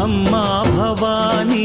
అమ్మా భవానీ